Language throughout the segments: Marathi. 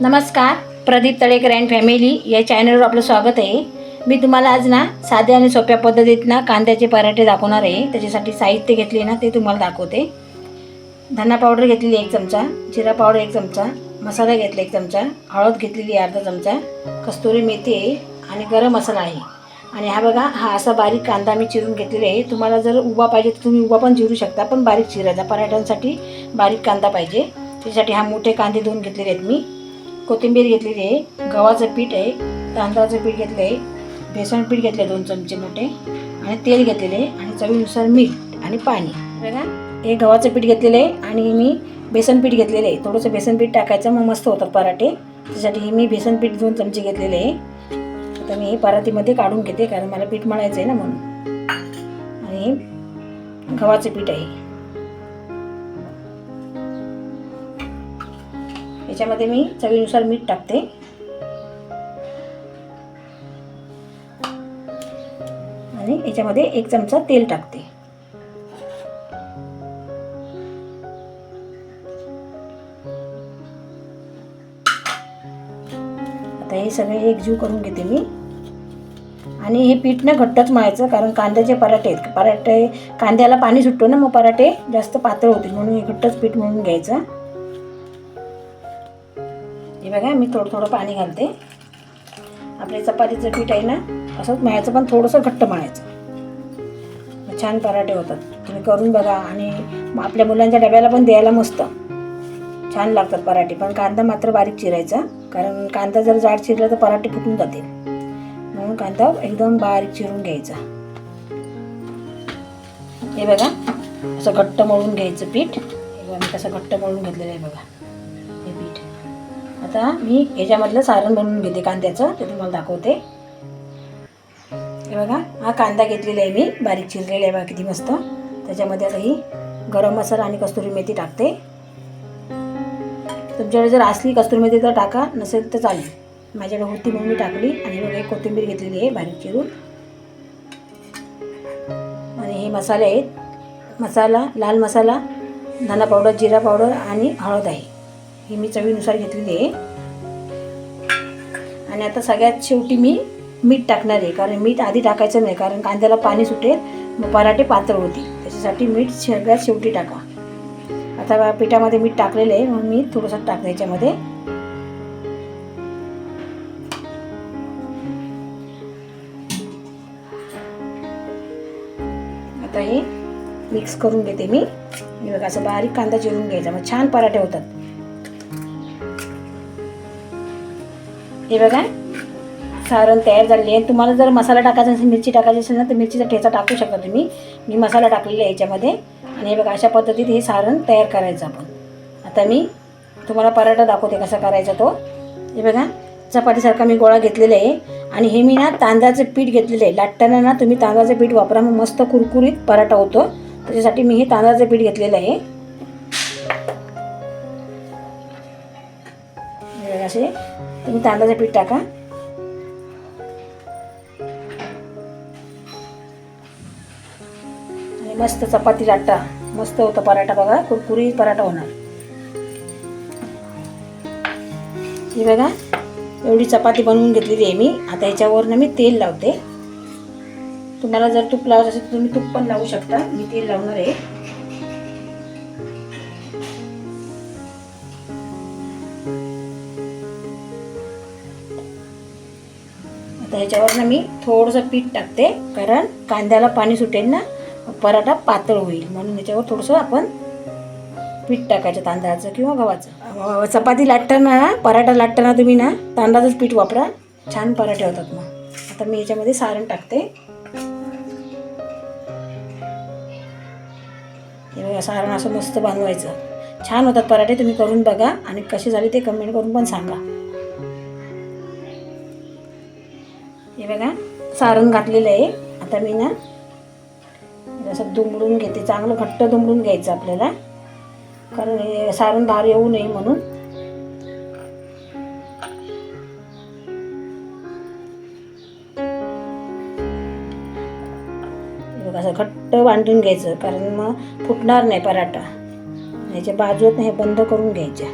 नमस्कार प्रदीप तळेकर अँड फॅमिली या चॅनलवर आपलं स्वागत आहे. मी तुम्हाला आज ना साध्या आणि सोप्या पद्धतीत ना कांद्याचे पराठे दाखवणार आहे. त्याच्यासाठी साहित्य घेतले ना ते तुम्हाला दाखवते. धना पावडर घेतलेली एक चमचा जिरा पावडर एक चमचा मसाला घेतला एक चमचा हळद घेतलेली अर्धा चमचा कस्तुरी मेथी आहे आणि गरम मसाला आहे. आणि हा बघा हा असा बारीक कांदा मी चिरून घेतलेला आहे. तुम्हाला जर उभा पाहिजे तर तुम्ही उभा पण चिरू शकता पण बारीक चिरायचा. पराठ्यांसाठी बारीक कांदा पाहिजे. त्याच्यासाठी हा मोठे कांदे दोन घेतलेले आहेत मी. कोथिंबीर घेतलेली आहे गव्हाचं पीठ आहे तांदळाचं पीठ घेतलं आहे बेसन पीठ घेतलं आहे दोन चमचे मोठे आणि तेल घेतलेले आहे आणि चवीनुसार मीठ आणि पाणी. बघा. हे गव्हाचं पीठ घेतलेलं आहे आणि मी बेसन पीठ घेतलेलं आहे. थोडंसं बेसन पीठ टाकायचं मग मस्त होतात पराठे. त्यासाठी मी बेसन पीठ दोन चमचे घेतलेले आहे. आता मी हे परातीमध्ये काढून घेते कारण मला पीठ मळायचं आहे ना म्हणून. आणि गव्हाचं पीठ आहे. याच्यामध्ये मी चवीनुसार मीठ टाकते. आणि याच्यामध्ये एक चमचा तेल टाकते. आता हे सगळे एकजीव करून घेते मी. आणि हे पीठ ना घट्टच मळायचं कारण कांद्याचे पराठे आहेत. पराठे कांद्याला पाणी सुटतो ना मग पराठे जास्त पातळ होतील म्हणून हे घट्टच पीठ म्हणून घ्यायचं. बघा मी थोडं थोडं पाणी घालते. आपले चपातीचं पीठ आहे ना असं मळायचं पण थोडंसं घट्ट मळायचं. छान पराठे होतात. तुम्ही करून बघा आणि मग आपल्या मुलांच्या डब्याला पण द्यायला मस्त. छान लागतात पराठे पण कांदा मात्र बारीक चिरायचा कारण कांदा जर जाड चिरला तर पराठे फुटून जातील. म्हणून कांदा एकदम बारीक चिरून घ्यायचा. हे बघा असं घट्ट मळून घ्यायचं पीठ. हे बघा मी कसं घट्ट मळून घेतलेलं आहे बघा. आता मी ह्याच्यामधलं सारण बनवून घेते कांद्याचं ते तुम्हाला दाखवते. हे बघा हा कांदा घेतलेला आहे मी बारीक चिरलेला आहे बघा किती मस्त. त्याच्यामध्ये आता ही गरम मसाला आणि कस्तुरी मेथी टाकते. तुमच्याकडे जर असली कस्तुरी मेथी तर टाका नसेल तर चालेल. माझ्याकडे होती म्हणून मी टाकली. आणि बघा एक कोथिंबीर घेतलेली आहे बारीक चिरून. आणि हे मसाले आहेत. मसाला लाल मसाला धना पावडर जिरा पावडर आणि हळद आहे. हे मी चवीनुसार घेतलेली आहे. आणि आता सगळ्यात शेवटी मी मीठ टाकणार आहे कारण मीठ आधी टाकायचं नाही कारण कांद्याला पाणी सुटेल मग पराठे पातळ होतील. त्याच्यासाठी मीठ सगळ्यात शेवटी टाका. आता पिठामध्ये मीठ टाकलेलं आहे म्हणून मी थोडंसं टाकलं याच्यामध्ये. आता हे मिक्स करून घेते मी. बघा असं बारीक कांदा चिरून घ्यायचा. मग छान पराठे होतात. हे बघा. सारण तयार झालेली आहे. तुम्हाला जर मसाला टाकायचा असेल मिरची टाकायची असेल ना तर मिरचीचा ठेचा टाकू शकता तुम्ही. मी मसाला टाकलेला आहे याच्यामध्ये. आणि हे बघा अशा पद्धतीत हे सारण तयार करायचं आपण. आता मी तुम्हाला पराठा दाखवते कसा करायचा तो. हे बघा चपातीसारखा मी गोळा घेतलेला आहे. आणि हे मी ना तांदळाचं पीठ घेतलेलं आहे. लाटताना ना तुम्ही तांदळाचं पीठ वापरा. मग मस्त कुरकुरीत पराठा होतो. त्याच्यासाठी मी हे तांदळाचं पीठ घेतलेलं आहे. हे बघा असे. तुम्ही तांदळाचं पीठ टाका. आणि मस्त चपाती लाटा. मस्त होतं पराठा बघा. कुरकुरी पराठा होणार. हे बघा एवढी चपाती बनवून घेतलेली आहे मी. आता याच्यावरनं मी तेल लावते. तुम्हाला जर तूप लावायचं असेल तर तुम्ही तूप पण लावू शकता. मी तेल लावणार आहे. ह्याच्यावरनं मी थोडंसं पीठ टाकते कारण कांद्याला पाणी सुटेल ना पराठा पातळ होईल. म्हणून याच्यावर थोडंसं आपण पीठ टाकायचं तांदळाचं किंवा गव्हाचं. चपाती लाटताना पराठा लाटताना तुम्ही ना तांदळाचंच पीठ वापरा. छान पराठे होतात मग. आता मी याच्यामध्ये सारण टाकते. सारण असं मस्त बांधवायचं छान होतात पराठे तुम्ही करून बघा आणि कसे झाले ते कमेंट करून पण सांगा. हे बघा सारण घातलेलं आहे. आता मी ना असं दुमडून घेते चांगलं घट्ट दुमडून घ्यायचं आपल्याला. कारण हे सारण बाहेर येऊ नये म्हणून. असं घट्ट बांधून घ्यायचं कारण मग फुटणार नाही पराठा. याच्या बाजूत हे बंद करून घ्यायच्या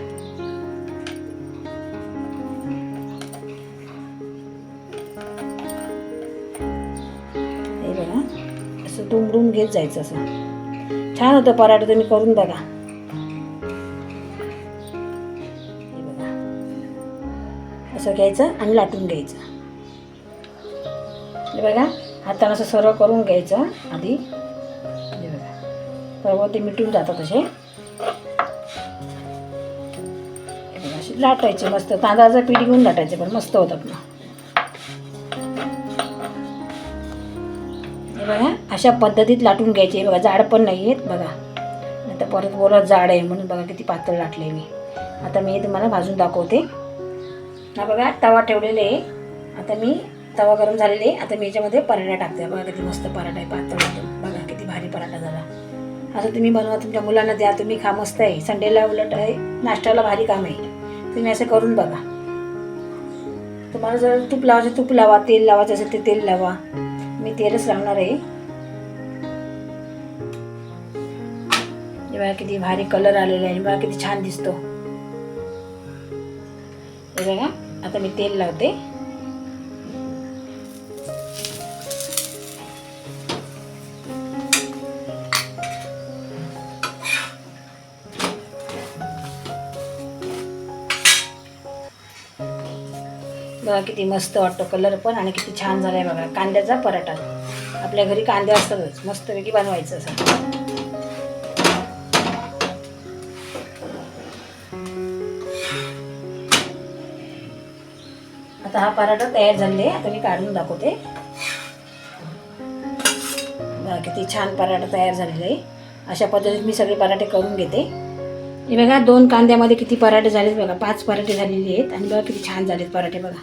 करून घेत जायचं असं. छान होतं पराठं तुम्ही करून बघा. बघा. असं घ्यायचं आणि लाटून घ्यायचं. बघा हातानं असं सर्व करून घ्यायचं आधी. बघा. बरोबर ते मिटून जातात असे. लाटायचे मस्त. तांदळाचं पीठ घेऊन लाटायचे पण मस्त होतं पण अशा पद्धतीत लाटून घ्यायचे. बघा जाड पण नाही आहेत बघा. नाही तर परत बोला जाड आहे म्हणून बघा किती पातळ लाटले मी. आता मी तुम्हाला भाजून दाखवते. हा बघा तवा ठेवलेले आहे. आता मी तवा गरम झालेले आहे. आता मी याच्यामध्ये पराठा टाकते. बघा किती मस्त पराठा आहे पातळ होतो बघा किती भारी पराठा झाला. असं तुम्ही बनवा तुमच्या मुलांना द्या. तुम्ही खा मस्त आहे. संडेला उलट आहे. नाश्त्याला भारी काम आहे. तुम्ही असं करून बघा. तुम्हाला जर तूप लावायचं तूप लावा तेल लावायचं असेल ते तेल लावा. मी तेलच लावणार आहे. बघा किती भारी कलर आलेला आहे बघा किती छान दिसतो. हे बघा आता मी तेल लावते. बघा किती मस्त वाटतो कलर पण आणि किती छान झालाय बघा. कांद्याचा पराठा. आपल्या घरी कांदे असतातच मस्तपैकी बनवायचं असं. आता हा पराठा तयार झालेला आहे. आता मी काढून दाखवते. बघा किती छान पराठा तयार झालेला आहे. अशा पद्धतीत मी सगळे पराठे करून घेते. हे बघा दोन कांद्यामध्ये किती पराठे झालेत बघा. पाच पराठे झालेले आहेत आणि बघा किती छान झालेत पराठे बघा.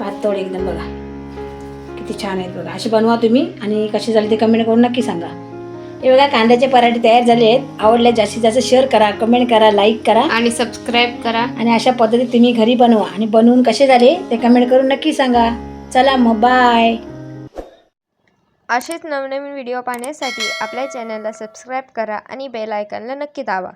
पातळ एकदम बघा. किती छान आहेत बघा. असे बनवा तुम्ही आणि कसे झाले ते कमेंट करून नक्की सांगा. हे बघा कांद्याचे पराठे तयार झाले आहेत. आवडले जास्तीत जास्त शेअर करा कमेंट करा लाईक करा. आणि सबस्क्राईब करा. आणि अशा पद्धतीत तुम्ही घरी बनवा. आणि बनवून कसे झाले ते कमेंट करून नक्की सांगा. चला मग बाय असेच नवनवीन व्हिडिओ पाहण्यासाठी आपल्या चॅनलला सबस्क्राईब करा आणि बेल आयकॉनला नक्की दाबा.